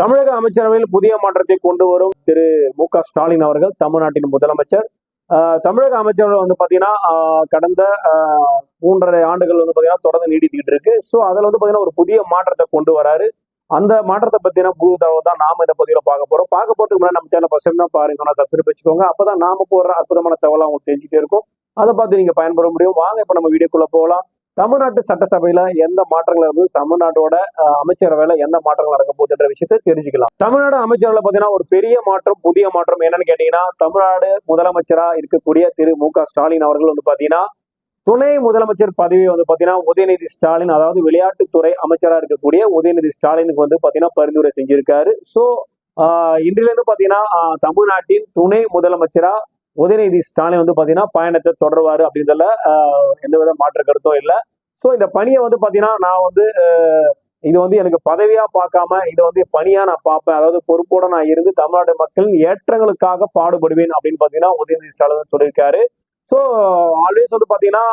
தமிழக அமைச்சரவையில் புதிய மாற்றத்தை கொண்டு வரும் திரு மு க ஸ்டாலின் அவர்கள் தமிழ்நாட்டின் முதலமைச்சர். தமிழக அமைச்சர்கள் வந்து பாத்தீங்கன்னா கடந்த மூன்றரை ஆண்டுகள் வந்து பாத்தீங்கன்னா தொடர்ந்து நீடித்துக்கிட்டு இருக்கு. ஸோ அதுல வந்து பாத்தீங்கன்னா ஒரு புதிய மாற்றத்தை கொண்டு வராரு. அந்த மாற்றத்தை பத்தின புது தகவல் தான் நாம இந்த பதிவுல பார்க்க போறோம். பார்க்க போறதுக்கு முன்னாடி நம்ம சேனல் ஃபர்ஸ்ட் தான் பாருங்க. நான் சப்ஸ்கிரைப் வச்சுக்கோங்க. அப்பதான் நாம போடுற அற்புதமான தகவல் உங்களுக்கு தெரிஞ்சுட்டே இருக்கும். அதை பார்த்து நீங்க பயன்பெற முடியும். வாங்க இப்ப நம்ம வீடியோக்குள்ள போகலாம். தமிழ்நாட்டு சட்டசபையில எந்த மாற்றங்கள் இருந்து தமிழ்நாட்டோட அமைச்சரவையில எந்த மாற்றங்கள் நடக்க போகுதுன்ற விஷயத்தை தெரிஞ்சுக்கலாம். தமிழ்நாடு அமைச்சரவையில பாத்தீங்கன்னா ஒரு பெரிய மாற்றம் புதிய மாற்றம் என்னன்னு கேட்டீங்கன்னா தமிழ்நாடு முதலமைச்சரா இருக்கக்கூடிய திரு. மு. க. ஸ்டாலின் அவர்கள் வந்து பாத்தீங்கன்னா துணை முதலமைச்சர் பதவி வந்து பாத்தீங்கன்னா உதயநிதி ஸ்டாலின் அதாவது விளையாட்டுத்துறை அமைச்சரா இருக்கக்கூடிய உதயநிதி ஸ்டாலினுக்கு வந்து பாத்தீங்கன்னா பரிந்துரை செஞ்சிருக்காரு. சோ இன்றிலிருந்து பாத்தீங்கன்னா தமிழ்நாட்டின் துணை முதலமைச்சரா உதயநிதி ஸ்டாலின் வந்து பாத்தீங்கன்னா பயணத்தை தொடருவாரு அப்படின்றதுல ஆஹ், எந்தவித மாற்று கருத்தும் இல்லை. ஸோ இந்த பணியை வந்து பாத்தீங்கன்னா நான் வந்து இது வந்து எனக்கு பதவியா பார்க்காம இதை வந்து பணியா நான் பார்ப்பேன். அதாவது பொறுப்போட நான் இருந்து தமிழ்நாடு மக்களின் ஏற்றங்களுக்காக பாடுபடுவேன் அப்படின்னு பாத்தீங்கன்னா உதயநிதி ஸ்டாலின் சொல்லியிருக்காரு. ஸோ ஆல்வேஸ் வந்து பாத்தீங்கன்னா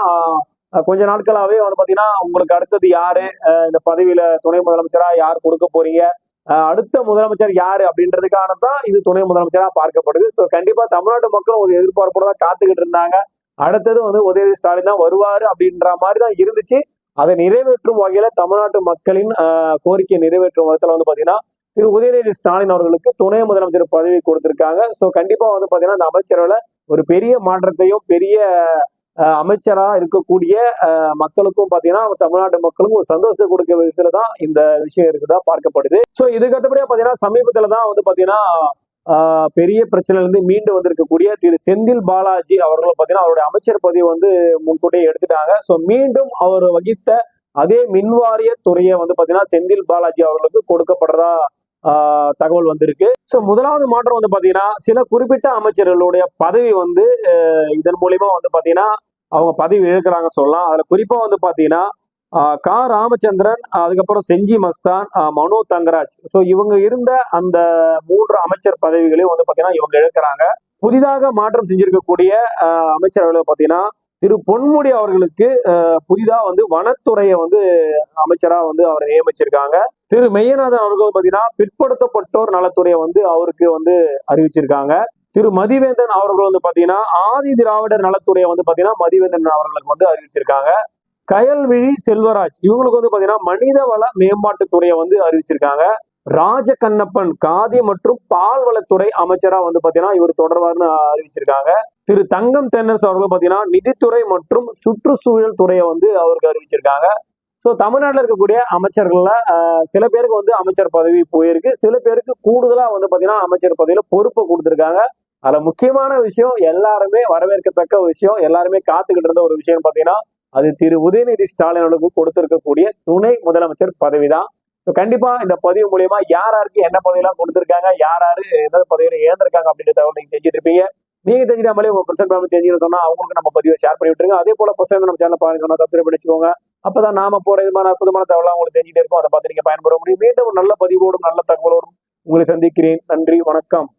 கொஞ்ச நாட்களாவே வந்து பாத்தீங்கன்னா உங்களுக்கு அடுத்தது யாரு? இந்த பதவியில துணை முதலமைச்சரா யார் கொடுக்க போறீங்க? அடுத்த முதலமைச்சர் யாரு அப்படின்றதுக்கான தான் இது துணை முதலமைச்சராக பார்க்கப்படுது. ஸோ கண்டிப்பா தமிழ்நாட்டு மக்களும் ஒரு எதிர்பார்ப்போட தான் காத்துக்கிட்டு இருந்தாங்க. அடுத்தது வந்து உதயநிதி ஸ்டாலின் தான் வருவாரு அப்படின்ற மாதிரி தான் இருந்துச்சு. அதை நிறைவேற்றும் வகையில தமிழ்நாட்டு மக்களின் கோரிக்கையை நிறைவேற்றும் விதத்துல வந்து பாத்தீங்கன்னா திரு உதயநிதி ஸ்டாலின் அவர்களுக்கு துணை முதலமைச்சர் பதவி கொடுத்திருக்காங்க. ஸோ கண்டிப்பா வந்து பாத்தீங்கன்னா அந்த அமைச்சரவை ஒரு பெரிய மாற்றத்தையும் பெரிய அமைச்சராக அமைச்சரா இருக்கக்கூடிய ஆஹ், மக்களுக்கும் பாத்தீங்கன்னா தமிழ்நாட்டு மக்களுக்கும் ஒரு சந்தோஷத்தை கொடுக்க விஷயத்துல தான் இந்த விஷயம் இருக்குதா பார்க்கப்படுது. ஸோ இதுக்கு அடுத்தபடியா பாத்தீங்கன்னா சமீபத்துல தான் வந்து பாத்தீங்கன்னா ஆஹ், பெரிய பிரச்சனையில இருந்து மீண்டு வந்திருக்கக்கூடிய திரு செந்தில் பாலாஜி அவர்களும் பாத்தீங்கன்னா அவருடைய அமைச்சர் பதவி வந்து முன்கூட்டியே எடுத்துட்டாங்க. ஸோ மீண்டும் அவர் வகித்த அதே மின்வாரிய துறையை வந்து பாத்தீங்கன்னா செந்தில் பாலாஜி அவர்களுக்கு கொடுக்கப்படுறதா தகவல் வந்திருக்கு. ஸோ முதலாவது மாற்றம் வந்து பார்த்தீங்கன்னா சில குறிப்பிட்ட அமைச்சர்களுடைய பதவி வந்து இதன் மூலியமா வந்து பார்த்தீங்கன்னா அவங்க பதவி இழக்கிறாங்க சொல்லலாம். அதில் குறிப்பாக வந்து பார்த்தீங்கன்னா கா. ராமச்சந்திரன் அதுக்கப்புறம் செஞ்சி மஸ்தான் மனோ தங்கராஜ். ஸோ இவங்க இருந்த அந்த மூன்று அமைச்சர் பதவிகளையும் வந்து பார்த்தீங்கன்னா இவங்க இழக்கிறாங்க. புதிதாக மாற்றம் செஞ்சிருக்கக்கூடிய ஆஹ், பார்த்தீங்கன்னா திரு பொன்முடி அவர்களுக்கு புதிதாக புதிதா வந்து வனத்துறையை வந்து அமைச்சரா வந்து அவர் நியமிச்சிருக்காங்க. திரு மெய்யநாதன் அவர்கள் பார்த்தீங்கன்னா பிற்படுத்தப்பட்டோர் நலத்துறையை வந்து அவருக்கு வந்து அறிவிச்சிருக்காங்க. திரு மதிவேந்தன் அவர்கள் வந்து பாத்தீங்கன்னா ஆதி திராவிடர் நலத்துறையை வந்து பாத்தீங்கன்னா மதிவேந்தன் அவர்களுக்கு வந்து அறிவிச்சிருக்காங்க. கயல்விழி செல்வராஜ் இவங்களுக்கு வந்து பாத்தீங்கன்னா மனிதவள மேம்பாட்டுத்துறையை வந்து அறிவிச்சிருக்காங்க. ராஜ கண்ணப்பன் காதி மற்றும் பால்வளத்துறை அமைச்சரா வந்து பாத்தீங்கன்னா இவர் தொடர்வார்னு அறிவிச்சிருக்காங்க. திரு தங்கம் தென்னரசு அவர்களும் பாத்தீங்கன்னா நிதித்துறை மற்றும் சுற்றுச்சூழல் துறையை வந்து அவருக்கு அறிவிச்சிருக்காங்க. ஸோ தமிழ்நாட்டில் இருக்கக்கூடிய அமைச்சர்கள்ல சில பேருக்கு வந்து அமைச்சர் பதவி போயிருக்கு. சில பேருக்கு கூடுதலா வந்து பாத்தீங்கன்னா அமைச்சர் பதவியில பொறுப்பை கொடுத்துருக்காங்க. அதுல முக்கியமான விஷயம் எல்லாருமே வரவேற்கத்தக்க விஷயம். எல்லாருமே காத்துக்கிட்டு இருந்த ஒரு விஷயம் பாத்தீங்கன்னா அது திரு உதயநிதி ஸ்டாலின் அவர்களுக்கு கொடுத்திருக்கக்கூடிய துணை முதலமைச்சர் பதவி தான் ஸோ கண்டிப்பா இந்த பதிவு மூலியமா யார் யாருக்கு என்ன பதவியெல்லாம் கொடுத்துருக்காங்க யார் யாரு எந்த பதவியில இழந்திருக்காங்க அப்படின்ற தகவல் நீங்க தெரிஞ்சுட்டு இருப்பீங்க நீங்க தெரிஞ்சாமலே உங்க பிரசன்ட் ஃபேமிலி தெரிஞ்சுன்னு சொன்னா அவங்களுக்கு நம்ம பதிவை ஷேர் பண்ணி விட்டுருங்க. அதே போல பசங்க நம்ம சேனல் பாருங்க சொன்னா சப்ஸ்கிரைப் பண்ணிச்சுக்கோங்க. அப்பதான் நாம போற விதமான அற்புதமான தகவலாம் உங்களுக்கு தெரிஞ்சுட்டே இருக்கும். அதை பார்த்து நீங்க பயன்பெற முடியும். மீண்டும் ஒரு நல்ல பதிவோடும் நல்ல தகவலோடும் உங்களை சந்திக்கிறேன். நன்றி வணக்கம்.